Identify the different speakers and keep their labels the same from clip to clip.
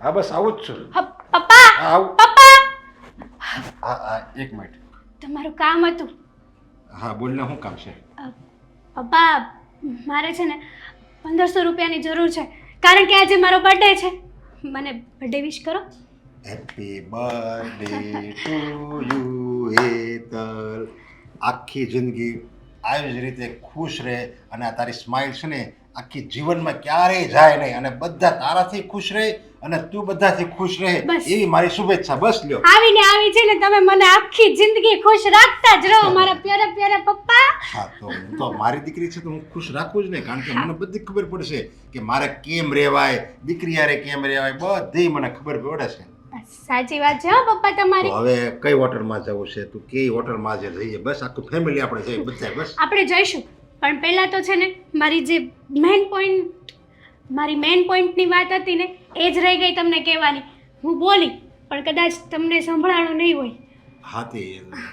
Speaker 1: હા બસ આવું જ છું.
Speaker 2: પપ્પા!
Speaker 1: આવું.
Speaker 2: પપ્પા!
Speaker 1: હા હા એક મિનિટ.
Speaker 2: તમારું કામ હતું.
Speaker 1: હા બોલને શું કામ છે?
Speaker 2: પપ્પા મારે છે ને પંદરસો રૂપિયાની જરૂર છે. કારણ કે આજે મારો બર્થડે છે. મને બર્થડે વિશ કરો.
Speaker 1: Happy birthday to you Hetal આખી જિંદગી આવી જ રીતે ખુશ રહે અને આ તારી સ્માઇલ છે ને આખી જીવનમાં ક્યારેય જાય નહીં અને બધા તારાથી ખુશ રહે અને તું બધાથી ખુશ રહે. એવી મારી શુભેચ્છા. બસ લ્યો.
Speaker 2: આવીને આવી છે ને તમે મને આખી જિંદગી ખુશ રાખતા જ રહો મારા પ્યારા પ્યારા પપ્પા.
Speaker 1: હા તો હું તો મારી દીકરી છે તો હું ખુશ રાખું જ ને કારણ કે મને બધી ખબર પડશે કે મારે કેમ રહેવાય દીકરી યારે કેમ રહેવાય બધી મને ખબર પડે છે.
Speaker 2: સાચી વાત છે હો પપ્પા તમારી.
Speaker 1: હવે કઈ હોટલમાં જવું છે? તું કઈ હોટલમાં જે જઈએ? બસ આખું ફેમિલી આપણે જઈએ બધા બસ.
Speaker 2: આપણે જઈશું. પણ પહેલાં તો છે ને મારી જે મેઇન પોઈન્ટ મારી મેઇન પોઈન્ટની વાત હતી ને એ જ રહી ગઈ તમને કહેવાની. હું બોલી પણ કદાચ તમને સંભળાણું નહીં હોય.
Speaker 1: હા તે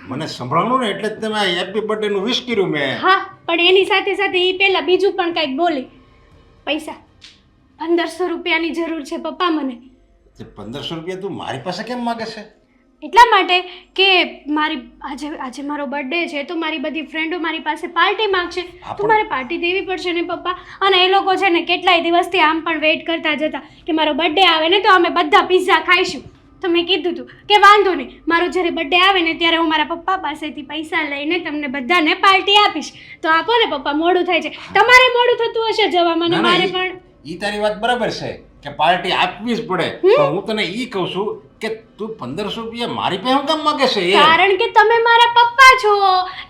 Speaker 1: મને સંભળાણું ને એટલે જ તમે હેપી બર્થડે નું વિશ કર્યું મેં.
Speaker 2: હા પણ એની સાથે સાથે એ પહેલાં બીજું પણ કંઈક બોલી. પૈસા. પંદરસો રૂપિયાની જરૂર છે પપ્પા મને.
Speaker 1: પંદરસો રૂપિયા તું મારી પાસે કેમ માગે છે?
Speaker 2: એટલા માટે કે મારી આજે આજે મારો બર્થડે છે તો મારી બધી ફ્રેન્ડો મારી પાસે પાર્ટી માગશે. તો મારે પાર્ટી દેવી પડશે ને પપ્પા? અને એ લોકો છે ને કેટલાય દિવસથી આમ પણ વેઇટ કરતા જતા કે મારો બર્થડે આવે ને તો અમે બધા પિઝા ખાઈશું. તો મેં કીધું હતું કે વાંધો નહીં. મારો જ્યારે બર્થડે આવે ને ત્યારે હું મારા પપ્પા પાસેથી પૈસા લઈને તમને બધાને પાર્ટી આપીશ. તો આપો ને પપ્પા મોડું થાય છે. તમારે મોડું થતું હશે જવામાં મારે પણ
Speaker 1: ઈ તારી વાત બરાબર છે. કે પાર્ટી આપવી જ પડે. પણ હું તને ઈ કહું છું કે તું પંદરસો રૂપિયા મારી પાસે હું કામ માગે છે
Speaker 2: કારણ કે તમે મારા પપ્પા છો.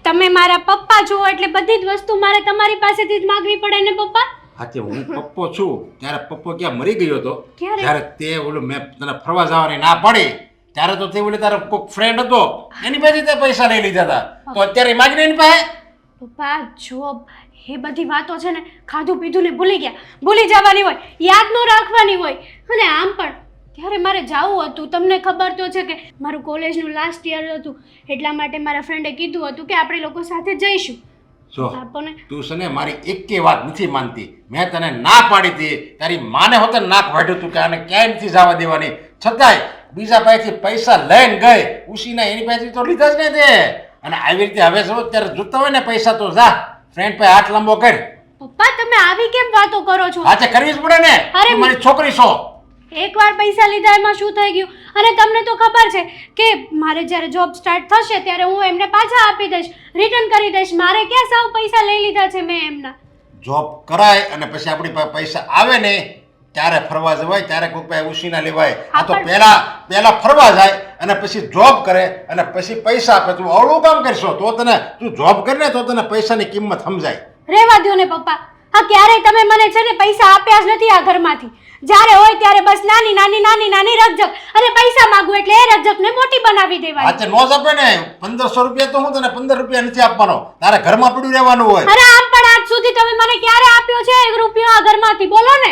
Speaker 2: તમે મારા પપ્પા છો એટલે બધી જ વસ્તુ મારે તમારી પાસેથી જ માગવી પડે ને પપ્પા?
Speaker 1: હા તે હું પપ્પો છું. ત્યારે પપ્પો ક્યાં મરી ગયો હતો? ત્યારે તે ઓલું મેં તને ફરવા જવાની ના પાડી ત્યારે તો તે ઓલી તારો કોઈક ફ્રેન્ડ હતો. એની પાસે તે પૈસા લઈ લીધા હતા. તો અત્યારે માગને એની પાસે?
Speaker 2: પપ્પા જોબ એ બધી વાતો છે ને ખાધું પીધું ને ભૂલી ગયા. ભૂલી જવાની હોય યાદ ન રાખવાની હોય. અને આમ પણ ત્યારે મારે જવું હતું. તમને ખબર તો છે કે મારું કોલેજનું લાસ્ટ યર હતું. એટલા માટે મારા ફ્રેન્ડે કીધું હતું કે આપણે લોકો સાથે જઈશું.
Speaker 1: જો તું છે ને મારી એકે વાત નથી માનતી. મેં તને ના પાડી હતી. તારી માને હોતે નાક વાઢ્યું તું કે આને ક્યાંય નથી જવા દેવાની. છતાંય બીજા પાસેથી પૈસા લઈને ગઈ. ઉસીના એની પાસેથી તો લીધા જ ને તે. અને આવી રીતે હવે જો ત્યારે જોતા હોય ને પૈસા તો જા. ફ્રેન્ડ પે હાથ લાંબો કર.
Speaker 2: પપ્પા તમે આવી કેમ વાતો કરો છો?
Speaker 1: આજે કરવી જ પડે ને.
Speaker 2: અરે
Speaker 1: તું મારી છોકરી છો.
Speaker 2: એકવાર પૈસા લીધા એમાં શું થઈ ગયું? અને તમને તો ખબર છે કે મારે જ્યારે જોબ સ્ટાર્ટ થશે ત્યારે હું એમને પાછા આપી દઈશ. રિટર્ન કરી દઈશ. મારે ક્યાં સાવ પૈસા લઈ લીધા છે મેં એમના?
Speaker 1: જોબ કરાય અને પછી આપણી પાસે પૈસા આવે ને ત્યારે ફરવા જવાય ત્યારે કોઈ પાસે ઉસીના લેવાય. આ તો પહેલા પહેલા ફરવા જાય. અને પછી જોબ કરે અને પછી પૈસા આપે. તું અવળું કામ કરશો તો તને તું જોબ કરીને તો તને પૈસાની કિંમત સમજાય.
Speaker 2: રહેવા દો ને પપ્પા. હા ક્યારેય તમે મને છે ને પૈસા આપ્યા જ નથી આ ઘરમાંથી. જ્યારે હોય ત્યારે બસ નાની નાની નાની નાની રકજક અને પૈસા માંગુ એટલે એ રકઝકને મોટી બનાવી દેવાની.
Speaker 1: આજે નો જ આપે ને. પંદરસો રૂપિયા તો હું તને પંદર રૂપિયા નથી આપવાનો. તારે ઘરમાં પડ્યું રહેવાનું હોય.
Speaker 2: અરે આમ પણ આજ સુધી તમે મને ક્યારે આપ્યો છે 1 રૂપિયો આ ઘરમાંથી? બોલો ને.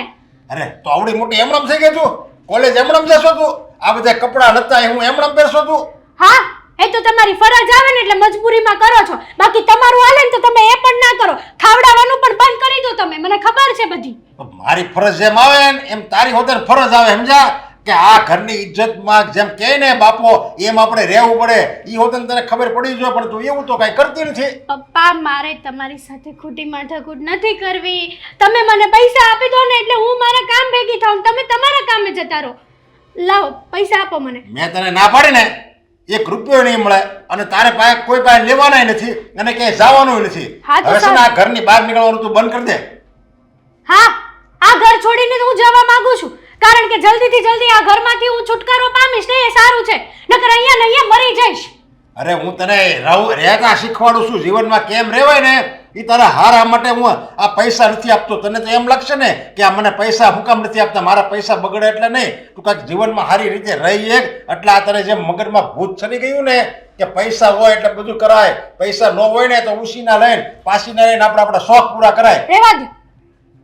Speaker 1: અરે તો આવડી મોટી એમરમ થઈ ગઈ તું. કોલેજ એમણમ જશો તું? આ બધા કપડાં નતા હું એમણમ પહેરશો તું?
Speaker 2: હા એ તો તમારી ફરજ આવે ને એટલે મજબૂરીમાં કરો છો. બાકી તમારું હાલે ને તો તમે એ પણ ના કરો. ખાવડાવવાનું પણ બંધ કરી દો તમે મને ખબર છે બધી.
Speaker 1: મારી ફરજ જેમ આવે ને એમ તારી હોતે ફરજ આવે સમજા કે આ ઘરની ઇજ્જતમાં જેમ કે ને બાપો એમ આપણે રહેવું પડે. એ હોતન તને ખબર પડી જોઈએ પણ તું એવું તો કઈ કરતી નથી.
Speaker 2: પપ્પા મારે તમારી સાથે ખોટી માથાકૂટ નથી કરવી. તમે મને પૈસા આપી દો ને એટલે હું મારા કામ ભેગી થાઉં તમે તમારા કામે જતા રહો. લાવો પૈસા આપો મને.
Speaker 1: મેં તને ના પાડી ને એક રૂપિયો નહીં મળે અને તારે પાસે કોઈ પાસે લેવાનાય નથી અને ક્યાંય જવાનું નથી. હવે છે આ ઘરની બહાર નીકળવાનું તું બંધ કરી દે.
Speaker 2: હા આ ઘર છોડીને હું જવા માંગુ છું. કારણ કે જલ્દીથી જલ્દી આ ઘરમાંથી હું છુટકારો પામીશ ને એ સારું છે. નકર અહીંયા ને અહીંયા મરી જઈશ.
Speaker 1: અરે હું તને રહું રહેતા શીખવાડું છું. જીવનમાં કેમ રહેવાય ને? એ તારા હારા માટે હું આ પૈસા નથી આપતો. તને તો એમ લાગશે ને કે આ મને પૈસા હું કામ નથી આપતા. મારા પૈસા બગડે એટલે નહીં. તું કાંઈક જીવનમાં સારી રીતે રહી એક. એટલે આ તને જેમ મગજમાં ભૂત ચડી ગયું ને કે પૈસા હોય એટલે બધું કરાય. પૈસા ન હોય ને તો ઉસીના લઈને પાસીના લઈને આપણે આપણા શોખ પૂરા કરાય.
Speaker 2: રહેવા દો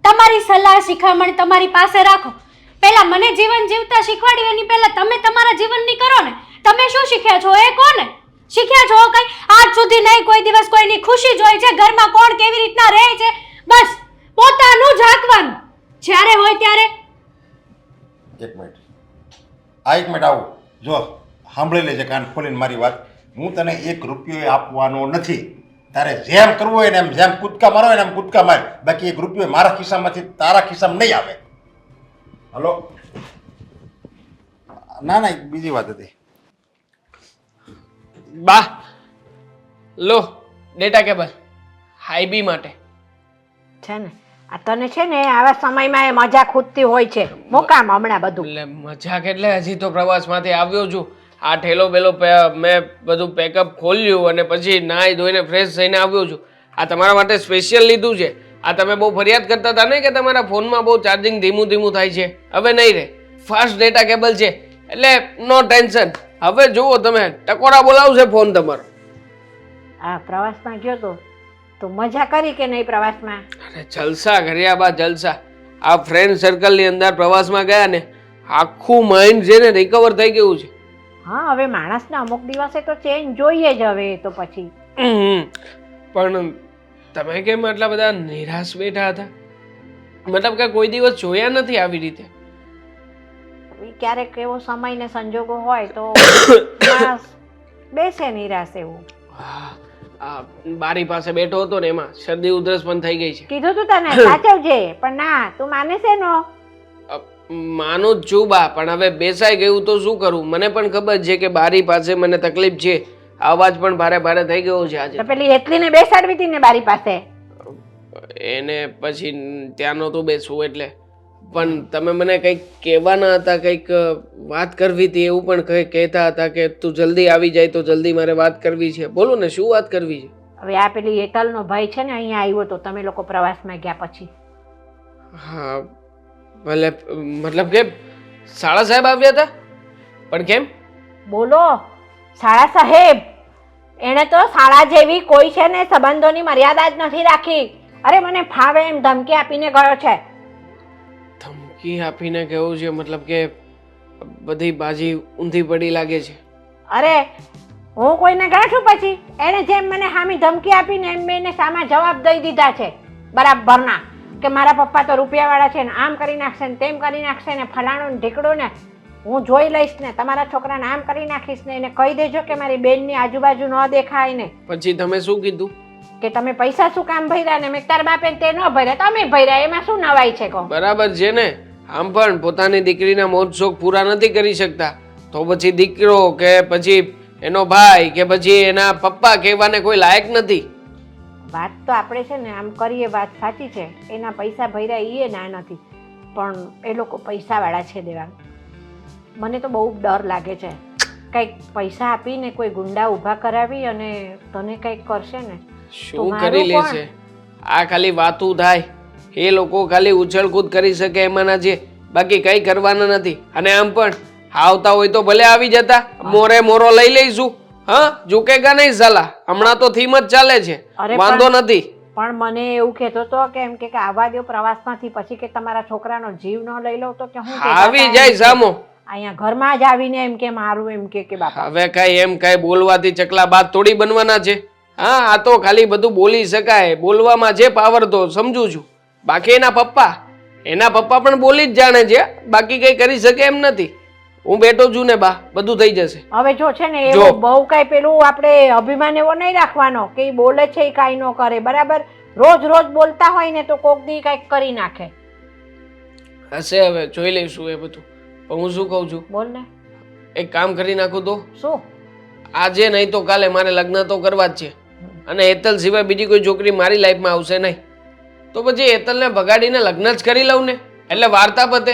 Speaker 2: તમારી સલાહ શિખામણ તમારી પાસે રાખો. પહેલા મને જીવન જીવતા શીખવાડ્યું, એની પહેલા તમે તમારા જીવનની કરો ને. તમે શું શીખ્યા છો? એ કોને? શીખ્યા છો કઈ? આજ સુધી નહીં કોઈ દિવસ કોઈની ખુશી જોઈ છે, ઘરમાં કોણ કેવી રીતના રહે છે? બસ, પોતાનું જ જ્યારે હોય ત્યારે.
Speaker 1: એક મિનિટ. આ એક મિનિટ આવું. જો, સાંભળી લેજે કાન ખોલીને મારી વાત. હું તને એક રૂપિયો આપવાનો નથી. તારે જેમ કરવું હોય ને એમ, જેમ કૂદકા મારો ને એમ કૂદકા માર. બાકી એક રૂપિયો મારા ખિસ્સામાંથી તારા ખિસ્સામાં નહીં આવે. હલો. ના ના એક બીજી વાત હતી.
Speaker 3: બા લો ડેટા કેબલ હાઈ બી માટે.
Speaker 4: છે ને? આ તને છે ને આવા સમયમાં એ મજા ખૂટતી હોય છે. મોકામ હમણાં બધું.
Speaker 3: એટલે મજાક એટલે હજી તો પ્રવાસમાંથી આવ્યો છું. આ ઠેલો બેલો પે- મેં બધું પેકઅપ ખોલ્યું અને પછી નાહી ધોઈને ફ્રેશ થઈને આવ્યો છું. આ તમારા માટે સ્પેશિયલ લીધું છે. આ તમે બહુ ફરિયાદ કરતા હતા ને કે તમારા ફોનમાં બહુ ચાર્જિંગ ધીમું ધીમું થાય છે? હવે નહીં રહે ફાસ્ટ ડેટા કેબલ છે. એટલે નો ટેન્શન હવે જુઓ તમે ટકોરા બોલાવશે ફોન તમારો.
Speaker 4: આ પ્રવાસમાં ગયો તો તો મજા કરી કે નહીં પ્રવાસમાં?
Speaker 3: અરે જલસા કર્યા બા જલસા. આ ફ્રેન્ડ સર્કલની અંદર પ્રવાસમાં ગયા ને આખું માઇન્ડ છે ને રિકવર થઈ ગયું છે.
Speaker 4: હા હવે માણસને અમુક દિવસે તો ચેન્જ જોઈએ જ હવે તો પછી.
Speaker 3: પણ તમે કેમ આટલા બધા નિરાશ બેઠા હતા? મતલબ કે કોઈ દિવસ જોયા નથી આવી રીતે?
Speaker 4: ક્યારેક એવો સમય ને સંજોગો હોય તો માણસ બેસે નિરાશ એવું.
Speaker 3: આ બારી પાસે બેઠો હતો ને એમાં શરદી ઉધરસ પણ થઈ ગઈ છે.
Speaker 4: કીધું તું તને સાચવજે પણ ના તું માને છે નો?
Speaker 3: માનું જ છું બા પણ હવે બેસાઈ ગયું તો શું કરું? મને પણ ખબર છે કે બારી પાસે મને તકલીફ છે. અવાજ પણ ભારે ભારે થઈ ગયો છે આજે.
Speaker 4: તો પેલી એટલીને બેસાડવી હતી ને બારી પાસે?
Speaker 3: એને પછી ત્યાં નહોતું બેસવું એટલે. પણ તમે મને કંઈક કહેવાના હતા કંઈક વાત કરવી હતી એવું પણ કંઈક કહેતા હતા કે તું જલ્દી આવી જાય તો જલ્દી મારે વાત કરવી છે. બોલો ને શું વાત કરવી છે?
Speaker 4: હવે આ પેલી હેતલનો ભાઈ છે ને અહીંયા આવ્યો તો તમે લોકો પ્રવાસમાં ગયા પછી.
Speaker 3: હા ભલે મતલબ કે શાળા સાહેબ આવ્યા હતા? પણ કેમ?
Speaker 4: બોલો. શાળા સાહેબ એણે તો શાળા જેવી કોઈ છે ને સંબંધોની મર્યાદા જ નથી રાખી. અરે મને ફાવે એમ ધમકી આપીને ગયો છે.
Speaker 3: ધમકી આપીને કેવું છે મતલબ કે બધી બાજી ઊંધી પડી લાગે છે.
Speaker 4: અરે હું કોઈને ગાંઠું પછી? એણે જેમ મને હામી ધમકી આપીને એમ મેં એને સામા જવાબ દઈ દીધા છે. બરાબરના કે મારા પપ્પા તો રૂપિયાવાળા છે ને આમ કરી નાખશે ને તેમ કરી નાખશે ને ફલાણું ઢીકડું ને હું જોઈ લઈશ ને તમારા છોકરાને આમ કરી નાખીશ ને એને કહી દેજો કે મારી બેનની આજુબાજુ ન દેખાય ને.
Speaker 3: પછી તમે શું કીધું?
Speaker 4: કે તમે પૈસા શું કામ ભર્યા ને મેં તાર બાપે તે ન ભર્યા તમે ભર્યા એમાં શું નવાઈ છે કહો?
Speaker 3: બરાબર છે ને. આમ પણ પોતાની દીકરીના મોજ શોખ પૂરા નથી કરી શકતા. તો પછી દીકરો કે પછી એનો ભાઈ કે પછી એના પપ્પા કહેવાને કોઈ લાયક નથી.
Speaker 4: વાત તો આપણે છે ને આમ કરીએ વાત સાચી છે. એના પૈસા ભર્યા એ ના નથી પણ એ લોકો પૈસાવાળા છે દેવા. મને તો બહુ ડર લાગે છે. કંઈક પૈસા આપીને કોઈ ગુંડા ઊભા કરાવી અને તને કંઈક કરશે ને?
Speaker 3: શું કરી? લેશે આ ખાલી વાતું થાય. એ લોકો ખાલી ઉછળકૂદ કરી શકે એમાંના છે બાકી કંઈ કરવાના નથી. અને આમ પણ આવતા હોય તો ભલે આવી જતા. મોરે મોરો લઈ લઈશું. હા ઝૂકેગા નહીં સાલા. હમણાં તો થીમ જ ચાલે છે. વાંધો નથી.
Speaker 4: પણ મને એવું કહેતો તો કે એમ કે આવા દો પ્રવાસમાંથી પછી કે તમારા છોકરાનો જીવ ન લઈ લો તો કે હું
Speaker 3: આવી જાય સામો.
Speaker 4: અહીંયા ઘરમાં જ આવીને એમ કે મારું એમ કે કે બાપા.
Speaker 3: હવે કઈ એમ કઈ બોલવાથી ચકલા બાદ થોડી બનવાના છે. હા આ તો ખાલી બધું બોલી શકાય. બોલવામાં જે પાવર તો સમજુ છું. બાકી એના પપ્પા. એના પપ્પા પણ બોલી જ જાણે છે. બાકી કઈ કરી શકે એમ નથી. હું બેઠો છું ને બા બધું થઈ જશે.
Speaker 4: હવે જો છે ને. એવું બહુ કઈ પેલું આપણે અભિમાન એવો નહીં રાખવાનો કે એ બોલે છે એ કાંઈ ન કરે બરાબર? રોજ રોજ બોલતા હોય ને તો કોક દી કંઈક કરી નાખે.
Speaker 3: હશે હવે જોઈ લઈશું એ બધું. પણ હું શું કહું છું?
Speaker 4: બોલ ને.
Speaker 3: એક કામ કરી નાખું તો.
Speaker 4: શું?
Speaker 3: આજે નહીં તો કાલે મારે લગ્ન તો કરવા જ છે. અને એતલ સિવાય બીજી કોઈ છોકરી મારી લાઈફમાં આવશે નહીં. તો પછી એતલને ભગાડીને લગ્ન જ કરી લઉં ને. એટલે વાર્તા પતે.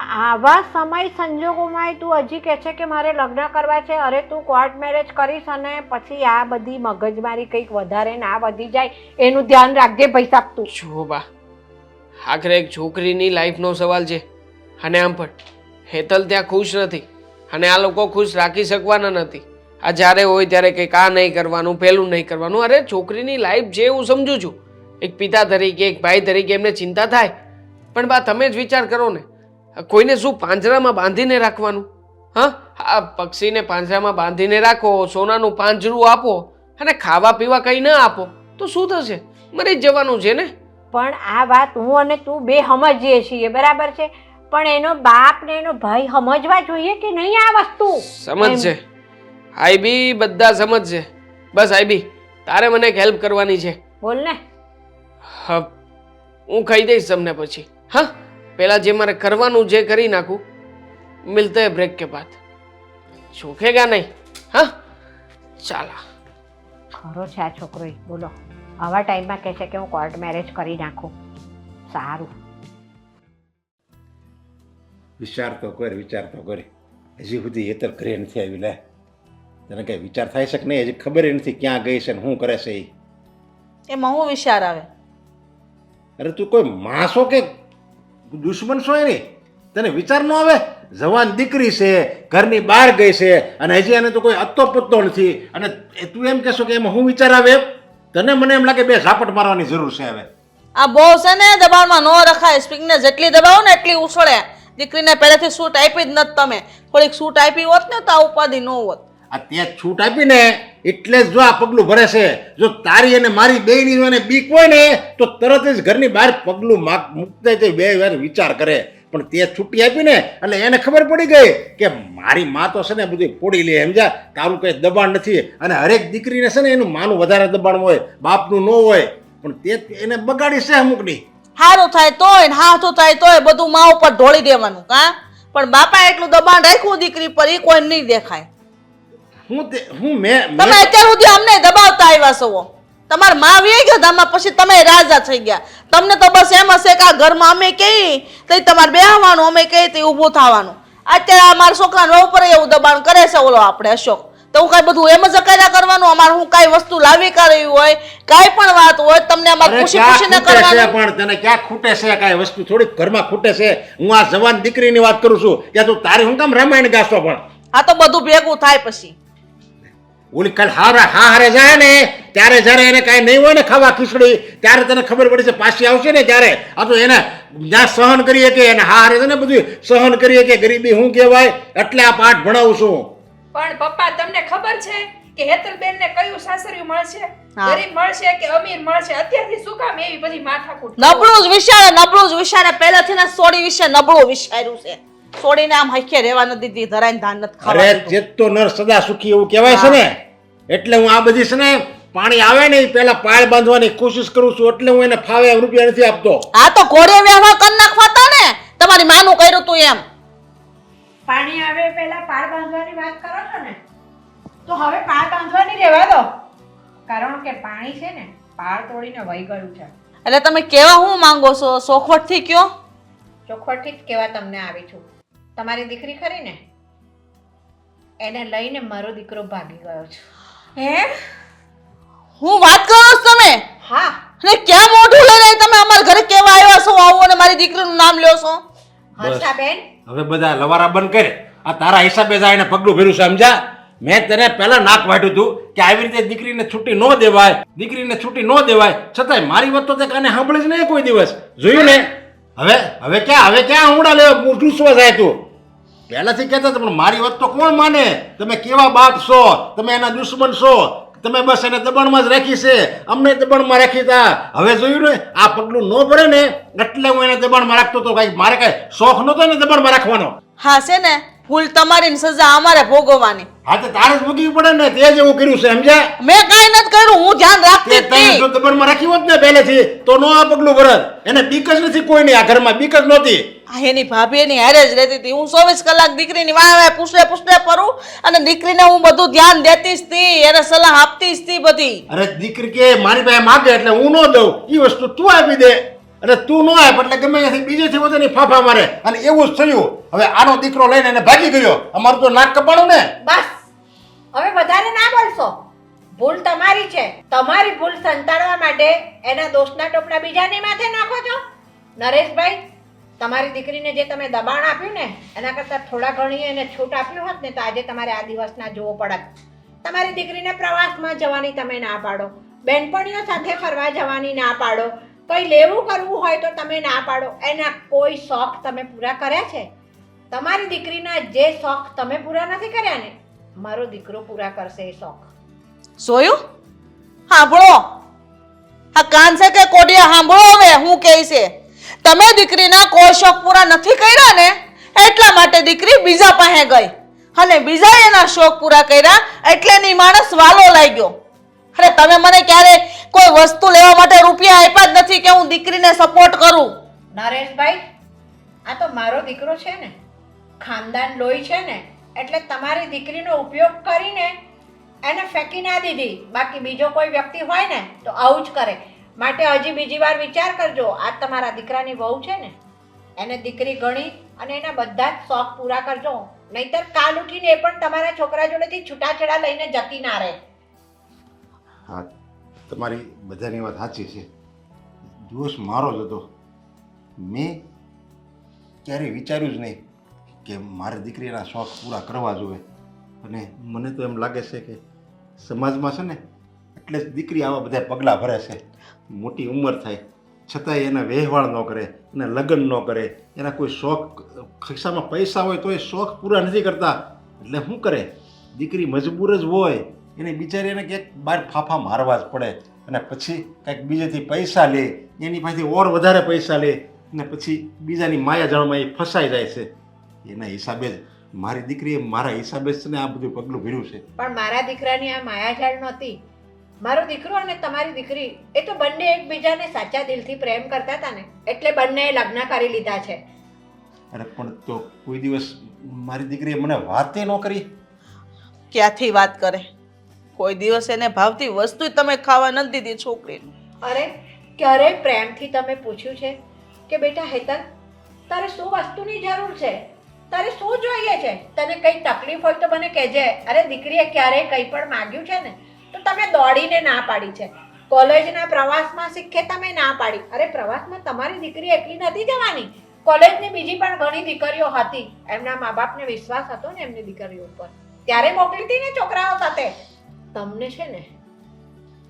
Speaker 4: આવા સમય સંજોગોમાં તું હજી કહે છે કે મારે લગ્ન કરવા છે. અરે તું કોર્ટ મેરેજ કરીશ અને પછી આ બધી મગજમારી કંઈક વધારે ને આ વધી જાય. એનું ધ્યાન રાખજે પૈસા તું.
Speaker 3: બા. આખરે એક છોકરીની લાઈફનો સવાલ છે. અને આમ પણ. હેતલ ત્યાં ખુશ નથી અને આ લોકો ખુશ રાખી શકવાના નથી. આ જ્યારે હોય ત્યારે કંઈક આ નહીં કરવાનું, પેલું નહીં કરવાનું. અરે, છોકરીની લાઈફ જે હું સમજુ છું. એક પિતા તરીકે, એક ભાઈ તરીકે એમને ચિંતા થાય. પણ બા, તમે જ વિચાર કરો ને. કોઈને શું પાંજરામાં બાંધીને રાખવાનું? હા? આ પક્ષીને પાંજરામાં બાંધીને રાખો, સોનાનું પાંજરું આપો અને ખાવા પીવા કંઈ ન આપો. તો શું થશે? મરી જવાનું છે ને?
Speaker 4: પણ આ વાત હું અને તું બે સમજીએ છીએ, બરાબર છે? પણ એનો બાપ ને એનો ભાઈ સમજવા જોઈએ કે નહીં આ વસ્તુ?
Speaker 3: સમજશે આઈબી બધા સમજશે બસ આઈબી તારે મને એક હેલ્પ કરવાની છે.
Speaker 4: બોલ ને.
Speaker 3: હા હું કહી દઈશ તમને પછી. હા પેલા જે મારે કરવાનું જે કરી નાખું. મિલતે હૈ બ્રેક કે બાદ. ચોખેગા નહીં. હા ચાલા.
Speaker 4: ખરો છે આ છોકરો બોલો આવા ટાઈમમાં કહે છે કે હું કોર્ટ મેરેજ કરી નાખું. સારું.
Speaker 1: વિચાર તો કર વિચાર તો કરે. હજી સુધી હેતર ઘરે નથી આવી લે. તને કઈ વિચાર થાય છે કે નહીં? હજી ખબર નથી ક્યાં ગઈ છે ને શું કરે છે એ
Speaker 5: એમાં હું વિચાર આવે?
Speaker 1: અરે તું કોઈ માણસો કે દુશ્મન છો એની? તને વિચાર ન આવે? જવાન દીકરી છે ઘરની બહાર ગઈ છે અને હજી એને તો કોઈ અત્તો પત્તો નથી. અને તું એમ કહેશો કે એમાં હું વિચાર આવે? તને મને એમ લાગે બે ઝાપટ મારવાની જરૂર છે હવે.
Speaker 5: આ બહુ છે ને દબાણમાં ન રખાય. સ્પ્રિંગને જેટલી દબાવો ને એટલી ઉછળે. દીકરીને પહેલેથી સૂટ આપી જ નથી તમે. થોડીક સૂટ આપી હોત ને તો આ ઉપાધિ ન હોત.
Speaker 1: આ તે છૂટ આપીને એટલે જ જો આ પગલું ભરે છે. જો તારી અને મારી બેયની જો એને બીક હોય ને, તો તરત જ ઘરની બહાર પગલું માગ મૂકતે તે બે વાર વિચાર કરે. પણ તે છૂટી આપીને, એટલે એને ખબર પડી ગઈ કે મારી માં તો છે ને બધું પોડી લે સમજા તારું કંઈ દબાણ નથી. અને હરેક દીકરીને છે ને એનું માનું વધારે દબાણ હોય, બાપનું ન હોય. પણ તે એને બગાડી છે અમુકની.
Speaker 5: સારું થાય તોય ને હાથું થાય તોય બધું મા ઉપર ઢોળી દેવાનું કા પણ બાપા એટલું દબાણ રાખ્યું દીકરી પર એ કોઈ નહીં દેખાય.
Speaker 1: હું તે હું મેં
Speaker 5: તમે અત્યાર સુધી અમને દબાવતા આવ્યા છો. તમાર મા વી ગયા ધામમાં પછી તમે રાજા થઈ ગયા. તમને તો બસ એમ હશે કે આ ઘરમાં અમે કહી તો તમારે બેહવાનું અમે કહી તે ઊભું થવાનું. અત્યારે આ મારા છોકરાને વહુ પર એવું દબાણ કરે છે ઓલો આપણે અશોક. તો હું કાંઈ બધું એમ જ અકાયદા કરવાનું? અમારે હું કાંઈ વસ્તુ લાવી કરવી હોય? કાંઈ પણ વાત હોય તમને અમારે
Speaker 1: અરે
Speaker 5: ખુશી
Speaker 1: ક્યાં
Speaker 5: ખુશીને
Speaker 1: ખૂટે છે
Speaker 5: કરવાનું?
Speaker 1: પણ? તને ક્યાં ખૂટે છે? કાંઈ વસ્તુ થોડીક ઘરમાં ખૂટે છે? હું આ જવાન દીકરીની વાત કરું છું. કે તું તારી હું કામ રામાયણ ગાશો પણ?
Speaker 5: આ તો બધું ભેગું થાય પછી.
Speaker 1: ઓલી કાલ હારા હા હારે જાય ને ત્યારે જ્યારે એને કાંઈ નહીં હોય ને ખાવા ખીચડી ત્યારે તને ખબર પડી છે પાછી આવશે ને ત્યારે? આ તો એને જ્યાં સહન કરીએ કે એને હા હારે છે ને બધું સહન કરીએ કે ગરીબી શું કહેવાય એટલે આ પાઠ ભણાવું છું.
Speaker 6: પણ પપ્પા તમને ખબર છે કે હેતલબેન ને કયું સાસરિયું મળશે? ગરીબ મળશે કે અમીર મળશે? અત્યારથી શું કામ એવી બધી માથાકૂટ
Speaker 5: નબળું જ વિચારે નબળું જ વિચારે. પહેલાથી ના સોડી વિશે નબળું વિચાર્યું છે. સોડીને આમ હખે રહેવા નથી દીધી ધરાઈને ધાન નથી ખાવા અરે
Speaker 1: જેતો તો નર સદા સુખી એવું કહેવાય છે ને? એટલે હું આ બધી છે ને પાણી આવે ને પેલા પાળ બાંધવાની કોશિશ કરું છું એટલે હું એને ફાવે રૂપિયા નથી આપતો.
Speaker 5: આ તો ઘોડે વ્યવહાર કરી નાખવા તા ને. તમારી માનું કર્યું તું એમ.
Speaker 4: પાણી આવે પહેલા પાળ બાંધવાની વાત કરો છો ને તો હવે પાળ બાંધવાની રહેવા દો. કારણ કે પાણી છે ને પાળ તોડીને વહી ગયું છે.
Speaker 5: એટલે તમે કેવા હું માંગો છો? સોખવટથી કયો?
Speaker 4: ચોખવટથી જ કેવા તમને આવી છું. તમારી દીકરી ખરી ને? એને લઈને મારો દીકરો ભાગી ગયો છે.
Speaker 5: હે? હું વાત કરો છો તમે?
Speaker 4: હા.
Speaker 5: અને ક્યાં મોઢું લઈને તમે અમારા ઘરે કેવા આવ્યા છો? આવો અને મારી દીકરીનું નામ લ્યો છો.
Speaker 4: હર્ષાબેન
Speaker 1: હવે બધા લવારા બંધ કરે. આ તારા હિસાબે જાય એને પગલું ભેરું સમજા મેં તને પહેલા નાક વાટ્યું હતું કે આવી રીતે દીકરીને છૂટી ન દેવાય, દીકરીને છૂટી ન દેવાય. છતાંય મારી વાત તો તે કાને સાંભળી જ નહીં કોઈ દિવસ. જોયું ને? હવે હવે ક્યાં હવે ક્યાં હુંડા લેવા ડૂસવા જાય તું? પહેલાથી કહેતા હતા, પણ મારી વાત તો કોણ માને? તમે કેવા બાપ છો? તમે એના દુશ્મન છો? તમે બસ એને દબાણમાં જ રાખી છે. અમને દબાણમાં રાખી તા. હવે જોયું ને, આ પગલું ન ભરે ને, એટલે હું એને દબાણમાં રાખતો હતો કાંઈ મારે કાંઈ શોખ નહોતો ને દબાણમાં રાખવાનો.
Speaker 5: હા, છે ને. ભૂલ તમારી સજા અમારે ભોગવવાની.
Speaker 1: હા તો તારે જ ભોગવી પડે ને તે જ એવું કર્યું છે સમજ્યા?
Speaker 5: મેં કઈ નથી કર્યું હું ધ્યાન રાખતી
Speaker 1: તે
Speaker 5: જ હતી.
Speaker 1: રાખી હોત ને પહેલેથી તો નો આ પગલું ભરત એને બીક જ નથી કોઈની આ ઘરમાં બીક જ નહોતી.
Speaker 5: આ એની ભાભી એની હારે જ રહેતી હતી. હું ચોવીસ કલાક દીકરીની વાય વાય પૂછડે પૂછડે પરું અને દીકરીને હું બધું ધ્યાન દેતી જ હતી એને સલાહ આપતી જ હતી બધી.
Speaker 1: અરે દીકરી કે મારી પાસે માગે એટલે હું ન દઉં. એ વસ્તુ તું આપી દે. અને તું ન આપ એટલે ગમે ત્યાંથી બીજેથી વધારે ફાફા મારે. અને એવું જ થયું. હવે આનો દીકરો લઈને એને ભાગી ગયો. અમારું તો નાક કપાણું ને.
Speaker 4: બસ. હવે વધારે ના બોલશો. ભૂલ તમારી છે. તમારી ભૂલ સંતાડવા માટે એના દોષના ટોપલા બીજાની માથે નાખો છો. નરેશભાઈ, તમારી દીકરીને જે તમે દબાણ આપ્યું ને, એના કરતાં થોડા ઘણી એને છૂટ આપ્યું હોત ને, તો આજે તમારે આ દિવસના જોવો પડત. તમારી દીકરીને પ્રવાસમાં જવાની તમે ના પાડો. બેનપણીઓ સાથે ફરવા જવાની ના પાડો. કંઈ લેવું કરવું હોય તો તમે ના પાડો. એના કોઈ શોખ તમે પૂરા કર્યા છે? તમારી દીકરીના જે શોખ તમે પૂરા નથી કર્યા ને, મારો દીકરો પૂરા કરશે એ શોખ.
Speaker 5: સોયું સાંભળો હા કાન છે કે કોડિયા સાંભળો હવે, હું કહે છે તમે દીકરીના કોઈ શોખ પૂરા નથી કર્યા ને, એટલા માટે દીકરી બીજા પાસે ગઈ. અને બીજા એના શોખ પૂરા કર્યા, એટલે ની માણસ વાલો લાગ્યો. અરે તમે મને ક્યારે કોઈ વસ્તુ લેવા માટે રૂપિયા આપ્યા જ નથી કે હું દીકરીને સપોર્ટ કરું.
Speaker 4: નરેશભાઈ આ તો મારો દીકરો છે ને. ખાનદાન લોહી છે ને એટલે તમારી દીકરીનો ઉપયોગ કરીને એને ફેંકી ના દીધી. બાકી બીજો કોઈ વ્યક્તિ હોય ને તો આવું જ કરે. માટે હજી બીજી વાર વિચાર કરજો આ તમારા દીકરાની વહુ છે ને. એને દીકરી ગણી અને એના બધા જ શોખ પૂરા કરજો. નહીતર કાલ ઉઠીને એ પણ તમારા છોકરા જોડેથી છૂટાછેડા લઈને જતી ના રહે.
Speaker 1: હા તમારી બધાની વાત સાચી છે. દોષ મારો જ હતો. મેં ક્યારેય વિચાર્યું જ નહીં કે મારી દીકરીના શોખ પૂરા કરવા જોઈએ. અને મને તો એમ લાગે છે કે સમાજમાં છે ને એટલે જ દીકરી આવા બધા પગલાં ભરે છે. મોટી ઉંમર થાય. છતાંય એના વહેવાળ ન કરે, એના લગ્ન ન કરે. એના કોઈ શોખ, ખિસ્સામાં પૈસા હોય તો એ શોખ પૂરા નથી કરતા. એટલે શું કરે? દીકરી મજબૂર જ હોય. એને બિચારીને ક્યાંક બહાર ફાફા મારવા જ પડે. અને પછી કંઈક બીજેથી પૈસા લે એની પાસેથી ઓર વધારે પૈસા લે અને પછી બીજાની માયાજાળમાં એ ફસાઈ જાય છે. એના હિસાબે જ મારી દીકરીએ મારા હિસાબે જ છે ને આ બધું પગલું ભર્યું છે.
Speaker 4: પણ મારા દીકરાની આ માયાજાળ નહોતી. મારો દીકરો અને તમારી દીકરી એ તો બંને એકબીજાને સાચા દિલથી પ્રેમ કરતા હતા ને એટલે બંનેએ લગ્ન કરી લીધા છે.
Speaker 1: અરે પણ તો કોઈ દિવસ મારી દીકરીએ મને વાતે ન કરી?
Speaker 5: ક્યાંથી વાત કરે? કોઈ દિવસ એને ભાવતી વસ્તુ તમે ખાવા નથી દીધી છોકરીને.
Speaker 4: અરે ક્યારેય પ્રેમથી તમે પૂછ્યું છે કે બેટા હેતલ, તારે શું વસ્તુની જરૂર છે? તારે શું જોઈએ છે? તને કંઈ તકલીફ હોય તો મને કહેજે. અરે, દીકરીએ ક્યારેય કંઈ પણ માગ્યું છે ને, તો તમે દોડીને ના પાડી છે. કોલેજના પ્રવાસમાં શીખે તમે ના પાડી. અરે, પ્રવાસમાં તમારી દીકરી એકલી નથી જવાની. કોલેજની બીજી પણ ઘણી દીકરીઓ હતી. એમના મા બાપને વિશ્વાસ હતો ને એમની દીકરીઓ ઉપર. ત્યારે મોકલી હતી ને છોકરાઓ સાથે. તમને છે ને,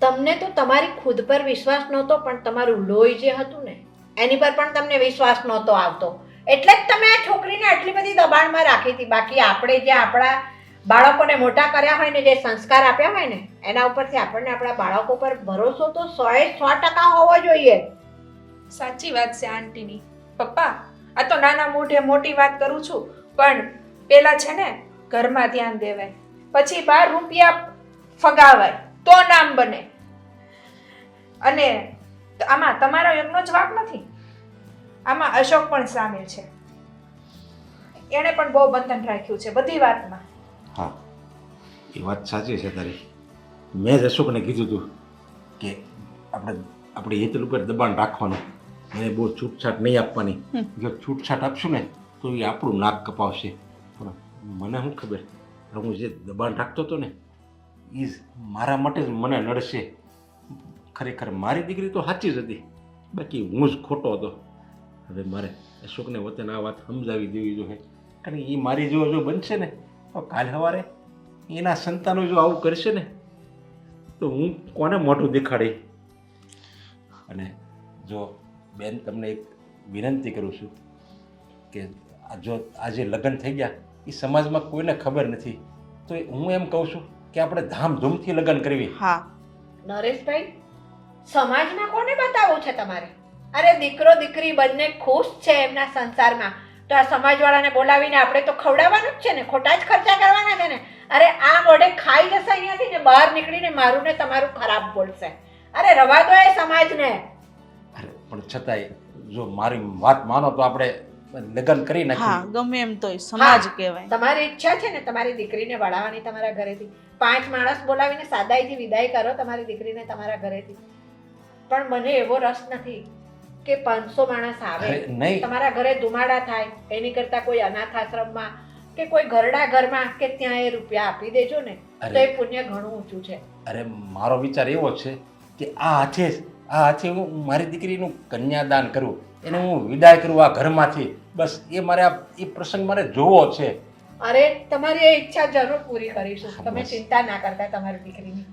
Speaker 4: તમને તો તમારી ખુદ પર વિશ્વાસ નહોતો, પણ તમારું લોહી જે હતું ને, એની પર પણ તમને વિશ્વાસ નહોતો આવતો. એટલે જ તમે આ છોકરીને આટલી બધી દબાણમાં રાખી હતી. બાકી આપણે જે આપણા બાળકોને મોટા કર્યા હોય ને, જે સંસ્કાર આપ્યા હોય ને, એના ઉપરથી આપણને આપણા બાળકો પર ભરોસો તો સો એ સો ટકા હોવો જોઈએ.
Speaker 6: સાચી વાત છે, આંટીની. પપ્પા, આ તો નાના મોઢે મોટી વાત કરું છું, પણ પેલા છે ને, ઘરમાં ધ્યાન દેવાય. પછી બાર રૂપિયા ફગાવાય. તો નામ બને. અને આમાં તમારો એકનો જ વાક નથી. આમાં અશોક પણ સામેલ છે. એણે પણ બહુ બંધન રાખ્યું છે બધી વાતમાં.
Speaker 1: હા એ વાત સાચી છે તારી. મેં જ અશોકને કીધું હતું કે આપણે આપણે હેતલ ઉપર દબાણ રાખવાનું. એને બહુ છૂટછાટ નહીં આપવાની. જો છૂટછાટ આપશું ને તો એ આપણું નાક કપાવશે. પણ મને શું ખબર? હું જે દબાણ રાખતો હતો ને એ જ મારા માટે જ મને નડશે. ખરેખર મારી દીકરી તો સાચી જ હતી. બાકી હું જ ખોટો હતો. હવે મારે અશોકને વતન આ વાત સમજાવી દેવી જોઈએ. કારણ કે એ મારી જેવો જો બનશે ને, તો કાલ સવારે એના સંતાનો જો આવું કરશે ને, તો હું કોને મોઢું દેખાડી? અને જો બેન, તમને એક વિનંતી કરું છું કે જો આજે લગ્ન થઈ ગયા એ સમાજમાં કોઈને ખબર નથી. તો હું એમ કહું છું કે આપણે ધામધૂમથી લગ્ન કરવી.
Speaker 5: હા.
Speaker 4: નરેશભાઈ સમાજમાં કોને બતાવવું છે તમારે? અરે દીકરો દીકરી બંને ખુશ છે એમના સંસારમાં. તો આ સમાજવાળાને બોલાવીને આપણે તો ખવડાવવાનું જ છે ને ખોટા જ ખર્ચા કરવાના છે ને. અરે આ મોઢે ખાઈ જશે અહીંયાથી ને બહાર નીકળીને મારું ને તમારું ખરાબ બોલશે. અરે રવા દો એ સમાજને.
Speaker 1: અરે પણ છતાંય જો મારી વાત માનો તો આપણે લગ્ન કરી
Speaker 5: હા ગમે એમ તોય સમાજ કહેવાય.
Speaker 4: તમારી ઈચ્છા છે ને તમારી દીકરીને વળાવવાની તમારા ઘરેથી. પાંચ માણસ બોલાવીને સાદાઈથી વિદાય કરો તમારી દીકરીને તમારા ઘરેથી. પણ મને એવો રસ નથી કે પાંચસો માણસ આવે તમારા ઘરે ધુમાડા થાય એની કરતા કોઈ અનાથ આશ્રમમાં કે કોઈ ઘરડા ઘરમાં કે ત્યાં એ રૂપિયા આપી દેજો ને તો. એ પુણ્ય ઘણું ઊંચું છે.
Speaker 1: અરે મારો વિચાર એવો છે કે આ હાથે આ હાથે હું મારી દીકરીનું કન્યાદાન કરું એને હું વિદાય કરું આ ઘરમાંથી. બસ એ મારે આ એ પ્રસંગ મારે જોવો છે.
Speaker 4: અરે તમારી એ ઈચ્છા જરૂર પૂરી કરીશું. તમે ચિંતા ના કરતા તમારી દીકરીની.